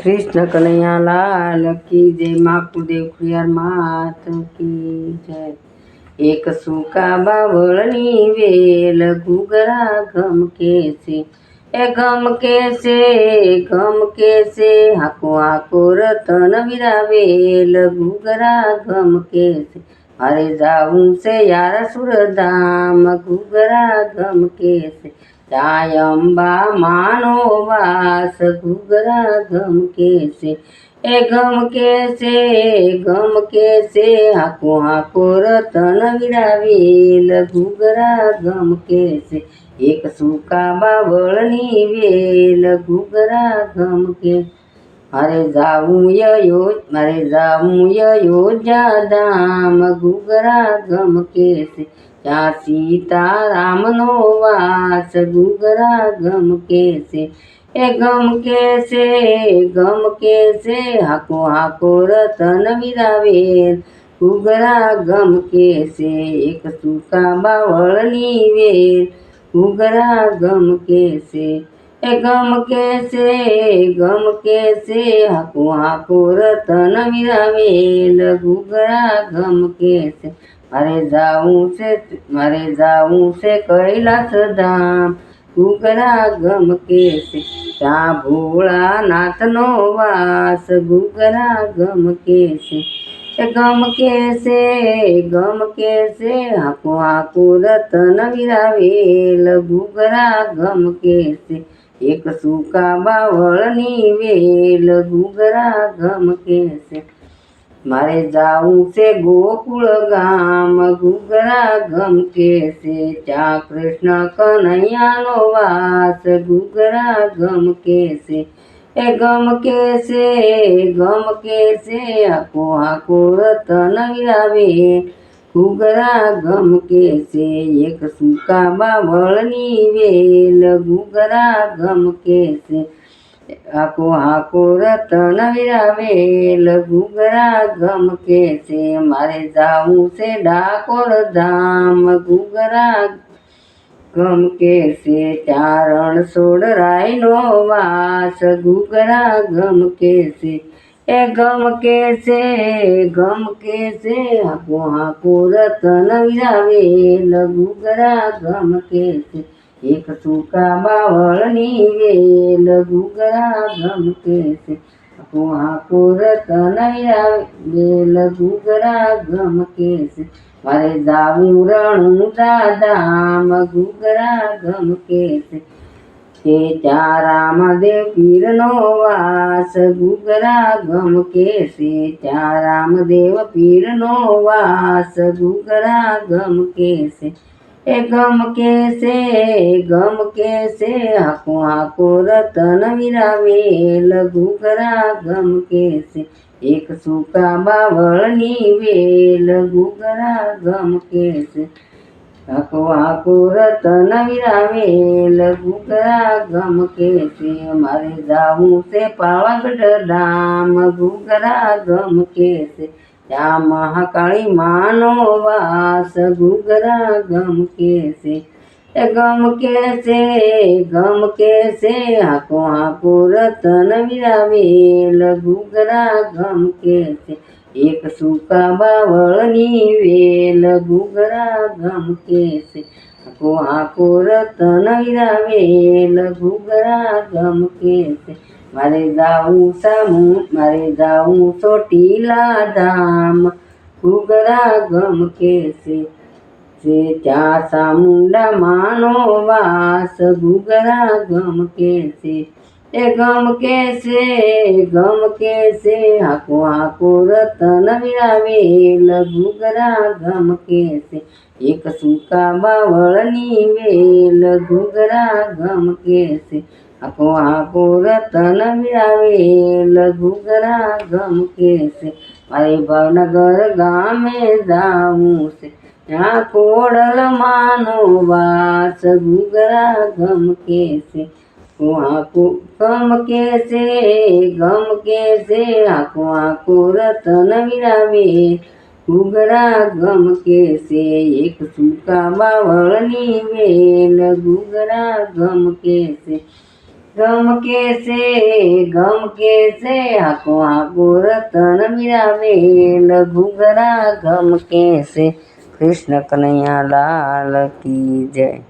કૃષ્ણ કનૈયા લાલ કી જય માકુદેવ ખુયાર માત કી જય. એક સુકા બાવળની વેલ ઘૂઘરા ગમ કે છે એ ગમ કે છે ગમ કે છે હાકો હાકો રતન વિરાવેલ ઘૂઘરા ગમ કે છે મારે જાવું છે યાર સુરધામ, ઘૂઘરા ગમ કે છે જાય અંબા માનો વાસ ઘૂઘરા ગમ કે છે એ ગમ કે છે ગમ કે છે હાકો હાકો રતન વિરાવેલ ઘૂઘરા ગમ કે છે એક સુકા બાવળની વેલ ઘૂઘરા ગમ કે મારે જાવું યો મારે જાવું યયોધ્યા ધામ ગુગરા ગમ કે છે ત્યાં સીતારામનો વાસ ઘુગરા ગમ કે છે એ ગમ કે છે ગમ કે છે હાકો હાકો રતન વિરાવેર ઘૂઘરા ગમ કે છે એક સૂકા બાવળની વેર ઘુગરા ગમ કે છે એ ગમ કે છે ગમ કેસે, હાકુ હાકો તન વિરાવેલ ઘૂઘરા ગમ કેસે. મારે જાવું છે, મારે જાવું છે કૈલાસ ધામ ઘૂઘરા ગમ કેસે. ત્યાં ભોળાનાથનો વાસ ઘૂઘરા ગમ કેસે. એ ગમ કે છે ગમ કે છે હાકુ હાકો રતન વિરાવેલ ઘૂઘરા ગમ કે છે એક સૂકા બાવળની વેલ ઘૂઘરા ગમ કે છે મારે જાવું છે ગોકુળ ગામ ઘૂઘરા ગમ કે છે ત્યાં કૃષ્ણ કનૈયાનો વાસ ઘૂઘરા ગમ કે છે એ ગમ કે છે ગમ કે છે આખો આખો રતન વિરાવે. ઘૂઘરા ગમ કે છે? એક સૂકા બાવળની વેલ ઘૂઘરા ગમ કે છે? આકો હાકો રતન વિરાવેલ ઘૂઘરા ગમ કે છે? મારે જાવું છે ડાકોર ધામ ઘૂઘરા ગમ કે છે? ચારણ સોડરાયનો વાસ ઘૂઘરા ગમ કે છે? એ ગમ કે છે ગમ કે છે હાકો હાકો રતન વિરાવે, લઘુ ગરા ગમ કે છે એક સૂકા બાવળની વે લઘુ ગરા ગમ કે છે હાકો હાકો રતન વિરાવે, લઘુ ગરા ગમ કે છે મારે જાવું રણું દાદામ ગરા ગમ કે છે તે ત્યાં રામદેવ પીરનો વાસ, ઘૂઘરા ગમ કે છે ત્યાં રામદેવ પીરનો વાસ, ઘૂઘરા ગમ કે છે એ ગમ કે છે ગમ કે છે હાકો હાકો રતન વિરાવેલ, ઘૂઘરા ગમ કે છે એક સુકા બાવળની વેલ, ઘૂઘરા ગમ કે છે હાકો હાકો રતન વિરાવેલ ઘૂઘરા ગમ કે છે મારે જાવું છે પાવાગઢ ધામ ઘૂઘરા ગમ કે છે ત્યાં મહાકાળી માનો વાસ ઘૂઘરા ગમ કે છે ગમ કે છે ગમ કે છે હાકો હાકો રતન વિરાવેલ ઘૂઘરા ગમ કે છે એક સૂકા બાવળની વેલ ઘૂઘરા ગમકે છે આખો આખો રતન વેલ ઘૂઘરા ગમકે છે મારે જાવું સામું, મારે જાવું ચોટીલા ધામ, ઘૂઘરા ગમકે છે જે ત્યાં ચામુંડા માનો વાસ, ઘૂઘરા ગમકે છે એ ગમ છે ગમ છે હાકો હાકો રતન વિરાવેલ લઘુગરા ગમ છે એક સૂકા બાવળની વેલ ઘૂઘરા ગમ છે આખો હાકો રતન વિરાવેલ લઘુગરા ગમ કે છે મારે ભાવનગર ગામે જાવું છે, ત્યાં કોડલ માનો વાસ ગુગરા ગમ કે છે હાકો ગમ કે છે ગમ કે છે હાકો હાકો રતન વિરાવે ઘૂઘરા ગમ કે છે એક સૂકા બાવળની વેલ ઘૂઘરા ગમ કે છે ગમ કે છે ગમ કે છે હાકો હાકો રતન મીરાબેન ઘૂઘરા ગમ કે છે કૃષ્ણ કનૈયા લાલ કી જય